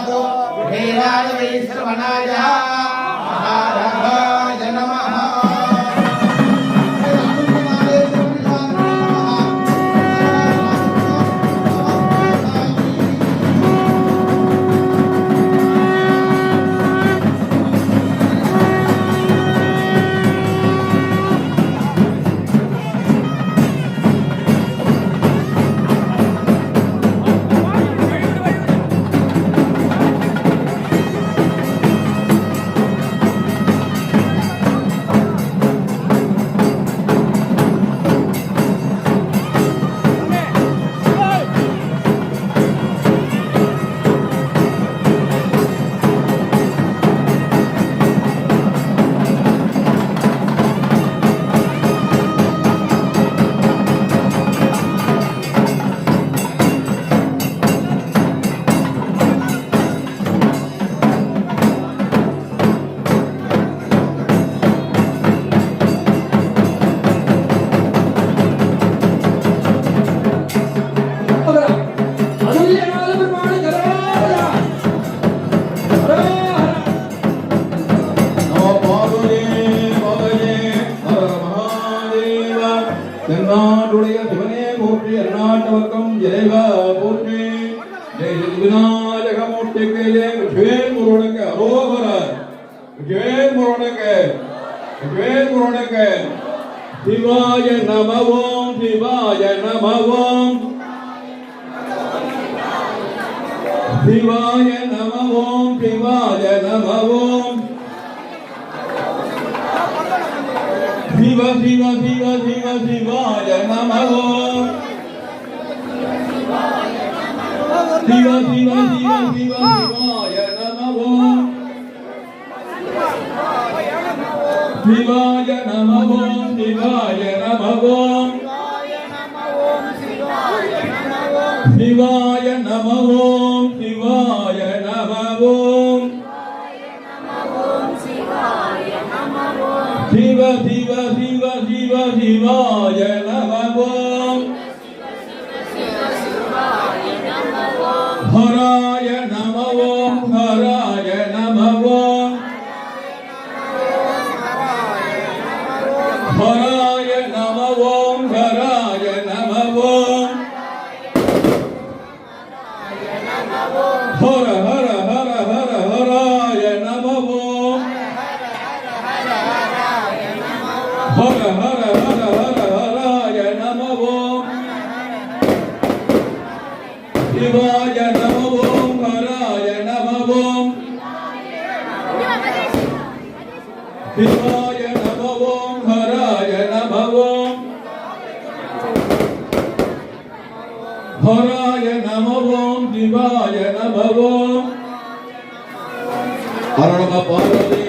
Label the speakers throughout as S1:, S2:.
S1: वेदाय वै श्रवणाय
S2: தென்னாடுடைய சிவனே போற்றி அருணாட்டவர்க்கம் இறைவா போற்றி. ஜெய் விநாயக மூர்த்திக்கு ஜெய விஷ்வேன் முருகனுக்கு அரோகர. விஷ்வேன் முருகனுக்கு விஷ்வேன் முருகனுக்கு சிவாய நமவோம் சிவாய நமவோம் சிவாய நமவோம் சிவாய நமவோம் சிவ சிவ சிவ சிவ சிவாய நமவோ சிவ சிவ சிவ சிவ சிவாய நமவோ சிவாய நமவோ சிவாய நமவோ சிவாய நமவோ சிவாய நமவோ சிவ சிவ சிவ சிவ சிவாய நமவோ ஹராய நமவோ ஹராய நமவோ ஹராய நமவோ ஹராய நமவோ ஹர சிவாய நமவோ ஹராய நமவோ ஹராய நமவோ சிவாய நமவோ அருணம பார்வதி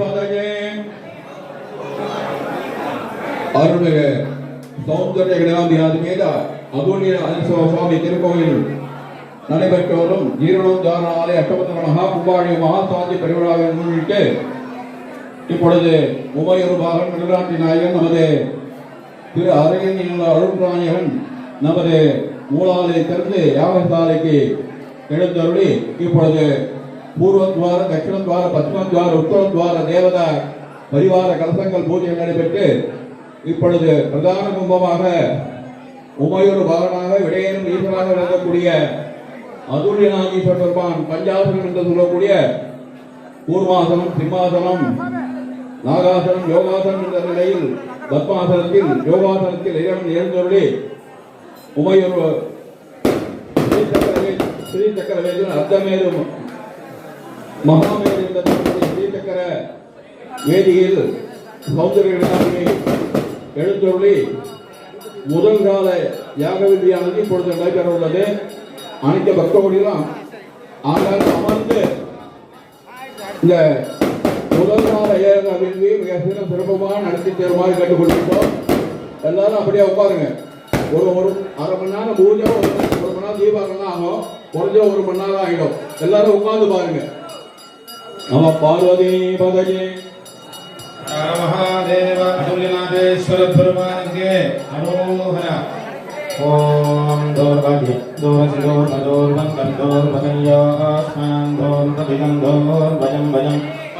S2: பதஜே அருள்மிகு சௌந்தர்ய கிடாந்தியாதி மீத அதுல்ய அனசவ சுவாமி திருக்கோயில். நடைபெற்றோரும் ஜீரணோத்தார ஆலய அஷ்டபத்திர மகா கும்பாழி மகாசாந்தி பெருவிழாவை முன்னிட்டு இப்பொழுது உமையொரு பாகன் நாயகன் நமது திரு அரையன் அருள்நாயகன் நமது மூலாலை திறந்து யாகசாலைக்கு எழுந்தருளி இப்பொழுது பூர்வத்வார தட்சிணத்வார பத்மத்வார உத்தரத்வார தேவதா பரிவார கலசங்கள் பூஜை நடைபெற்று இப்பொழுது பிரதான கும்பமாக உமையொரு பாகனாக விடையனும் ஈஸ்வராக விளங்கக்கூடிய அதுல்யநாதீஸ்வர பெருமான் பஞ்சாசனம் என்று சொல்லக்கூடிய கூர்மாசனம் சிம்மாசனம் நாகாசனம் யோகாசனம் என்ற நிலையில் பத்மாசனத்தில் யோகாசனத்தில் இறைவன் எழுந்தருளி. உமையொரு ஸ்ரீ சக்கர ஸ்ரீ சக்கரவேதன் அர்த்தமேரு மகாமேரு என்ற ஸ்ரீ சக்கர வேதியில் சௌந்தரிய எழுந்தொருளி. முதல் கால யாக விதியானது இப்பொழுது நடைபெற உள்ளது. அனைத்து பக்தர்களும் ஆனால் அமர்ந்து இந்த முதல்வர் ஐயாயிரம் அபிவிருத்தி மிக சீக்கிரம் சிறப்பமாக நடத்தி தருமாறு கேட்டுக்கொள்கிறோம் எல்லாரும் அப்படியே உட்காருங்க. ஒரு ஒரு அரை மணி நேரம் பூஜை ஒரு ஒரு மணி நேரம் தீபாவளி ஆகும். குறைஞ்ச ஒரு மணி நேரம் ஆகிடும். எல்லாரும் உட்கார்ந்து பாருங்க. நம்ம பார்வதி பதஜி.
S1: மகாதேவ அருளிநாதேஸ்வர பெருமானுக்கு அரோகரா ஓம்
S3: தோர்பதி தோர்பதோர்பம் தோர்பதையோ ஆஸ்மான் தோர்பதிகம் தோர்பயம் பயம்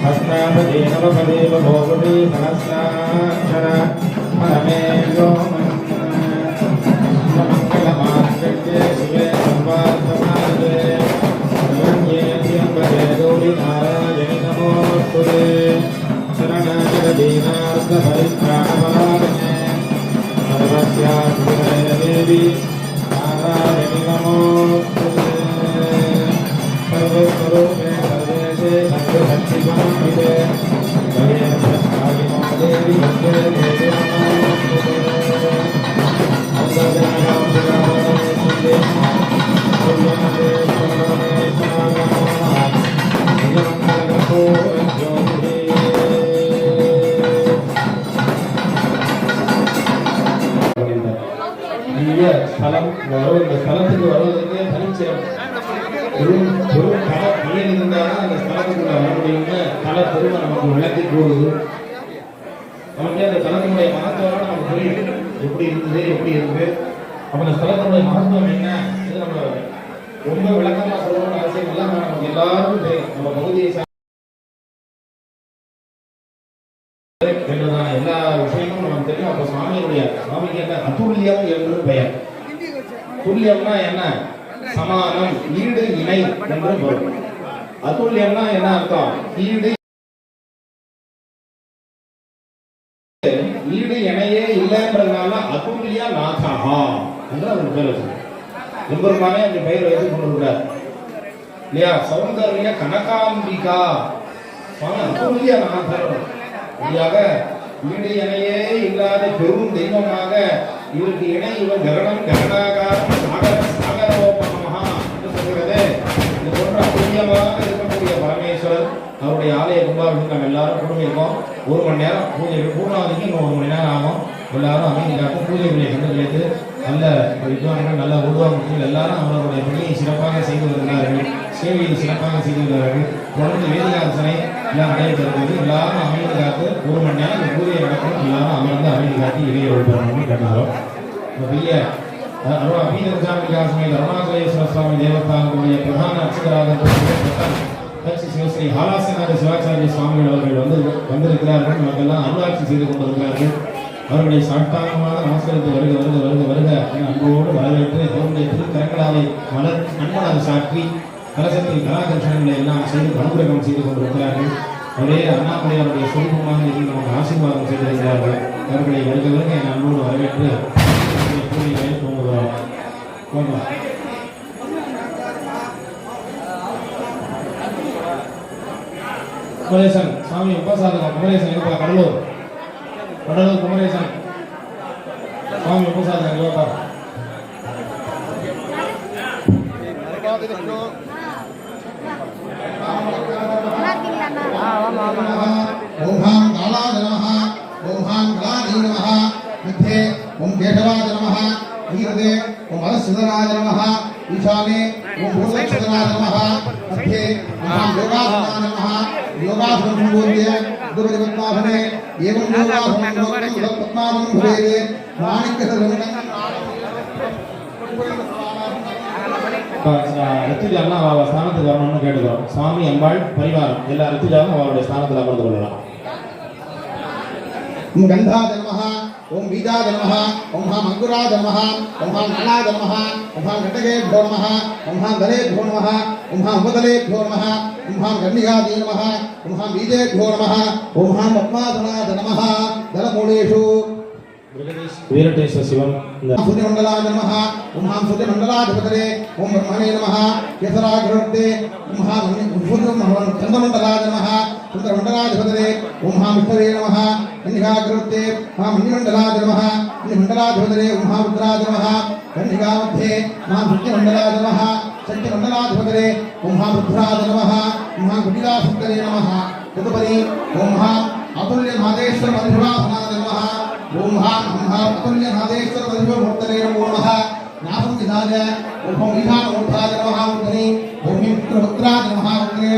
S3: सहस्रापदेव भोगते सहस्राक्षर परमेन्द्रो सर्वपरित्राणपरायणे सर्वस्यादेवी नारायणि नमो सर्वस्वरूपे सर्वेशे सर्वसच्चिदाम्बिके सर्वे देवी தல நமக்கு விளக்கி கூறுது நமக்கு அந்த தலத்தினுடைய மகத்துவம் நமக்கு புரியும் எப்படி இருந்தது எப்படி இருக்கு. அப்ப அந்த ஸ்தலத்தினுடைய மகத்துவம் என்ன? இது நம்ம ரொம்ப விளக்கமா சொல்லணும்னு அவசியம் இல்லை. நமக்கு எல்லாருக்கும் தெரியும். நம்ம பகுதியை சார்ந்த எல்லா விஷயமும் நமக்கு தெரியும். அப்ப சுவாமியுடைய சுவாமிக்கு என்ன? அதுல்யம் என்று பெயர். துல்லியம்னா என்ன? சமானம் ஈடு இணை என்று பொருள். அதுல்யம்னா என்ன அர்த்தம்? ஈடு இணையே அதுல்யா நாதஹா நாதகா என்று அவர் பேர் வச்சிருக்கார் எம்பெருமானே அந்த பெயர் வைத்து கொண்டிருக்கிறார் இல்லையா? சௌந்தர்ய கனகாம்பிகா. சுவாமி அதுல்ய நாதர். வழியாக ஈடு இணையே இல்லாத பெரும் தெய்வமாக இவருக்கு இணை இவன் கரணம் கரணாகாரம் சாகர சாகரோபமஹா என்று சொல்கிறது. இது போன்ற அபூர்யமாக இருக்கக்கூடிய பரமேஸ்வரர் அவருடைய ஆலய கும்பாபிஷேகம் நம்ம எல்லாரும் குடும்பிருக்கோம் ஒரு மணி நேரம் பூஜை பூர்ணாவதிக்கு இன்னும் ஒரு மணி நேரம் ஆகும். எல்லாரும் அமைதி பூஜைக்குரிய கண்டுகளுக்கு நல்ல வித்வான்கள் நல்ல உருவாக்கத்தில் எல்லாரும் அவர்களுடைய பணியை சிறப்பாக செய்து வருகிறார்கள். சேவையை சிறப்பாக செய்து வருகிறார்கள். தொடர்ந்து வேதிகாசனை எல்லாம் நடைபெறுகிறது. எல்லாரும் அமைதி காத்து ஒரு மணி நேரம் இந்த பூஜை நடக்கும் எல்லாரும் அமர்ந்து அமைதி காத்து இடையே ஒழுப்பணும்னு கேட்டுக்கிறோம். பெரிய அருணா பீதசாமி அருணாச்சலேஸ்வர சுவாமி தேவஸ்தானத்துடைய பிரதான அர்ச்சகராக கட்சி சிவஸ்ரீ சிவாச்சாரிய சுவாமிகள் அவர்கள் வந்து வந்திருக்கிறார்கள். நமக்கெல்லாம் அருளாட்சி செய்து கொண்டிருக்கிறார்கள். அவர்களை சாஷ்டாங்கமாக நமஸ்கரித்து வருக வருக வருக வருக என அன்போடு வரவேற்று அவருடைய திருக்கரங்களாவை மலர் அன்பனாக சாற்றி கலசத்தில் கலாகர்ஷணங்களை எல்லாம் செய்து அனுகிரகம் செய்து கொண்டிருக்கிறார்கள். ஒரே அண்ணாமலையாருடைய சுரூபமாக இருந்து நமக்கு ஆசீர்வாதம் செய்திருக்கிறார்கள் அவர்களை வருக வருக என் அன்போடு வரவேற்று இந்த பூஜைகளை துவங்குகிறோம். போகலாம். குமரேசன் சாமி உபசாதகம் குமரேசன் இருப்பா கடலூர். கடலூர் குமரேசன் சுவாமி உபசாதகம் இருப்பா
S1: ஓம் காலாய நமः ஓம் கலாதீ நமः मध्ये ஓம் கேசவாய நமः ஈரதே ஓம் அரசுதராய நமः ஈசானே ஓம் பூர்வசுதராய நமः मध्ये ஓம் யோகாசனாய நமः யோகாசனம் சம்பூர்ய குருபத்மாசனே ஏவம் யோகாசனம் பத்மாசனம் भवेत् மாணிக்கசரங்கன்
S3: அப்ப ரித்துஜாலாம் அவ ஸ்தானத்துக்கு வரணும்னு கேட்டுக்கிறோம் சுவாமி அம்பாள் பரிவாரம் எல்லா ரித்துஜாலும் அவருடைய ஸ்தானத்தில் அமர்ந்து கொள்ளலாம்
S1: ओम गंधाय ఓం బీజాద నమ ఓం హాం అంకురాద నమ ఓం హాం నాణాద నమ ఓం హాం ఘటకేభ్యో నమ ఓం హాం దళేభ్యో నమ ఓం హాం ఉపదలేభ్యో నమ ఓం హాం గణ్యాదే నమ ఓం హాం బీజేభ్యో నమ ఓం హాం పద్మాధనాద నమ
S3: வீரட்டேஸ்வர சிவம்
S1: சுதி மண்டலா நமஹ உமாம் சுதி மண்டலாதிபதரே ஓம் பிரம்மணே நமஹ கேசராகிரவர்த்தே உமஹா சந்தமண்டலா நமஹ சுந்தர மண்டலாதிபதரே உமஹா விஷ்ணவே நமஹ கன்னிகாகிரவர்த்தே மா மன்னிமண்டலா நமஹ மன்னிமண்டலாதிபதரே உமஹா ருத்ரா நமஹ கன்னிகா மத்தியே மா சுத்தி மண்டலா நமஹ சக்தி மண்டலாதிபதரே உமஹா ருத்ரா நமஹ உமஹா குட்டிலா நமஹ ததுபரி ஓம் அதுல்ய மாதேஸ்வர மதுரா நமஹ ओम हा ब्रह्मा उत्पन्न नादेश्वर वधिव भक्तरे नमो नमः। नाभं विधाय ओम ईहा ओम भाग नमः उत्तरे ओम मित्र पुत्रा नमः उत्तरे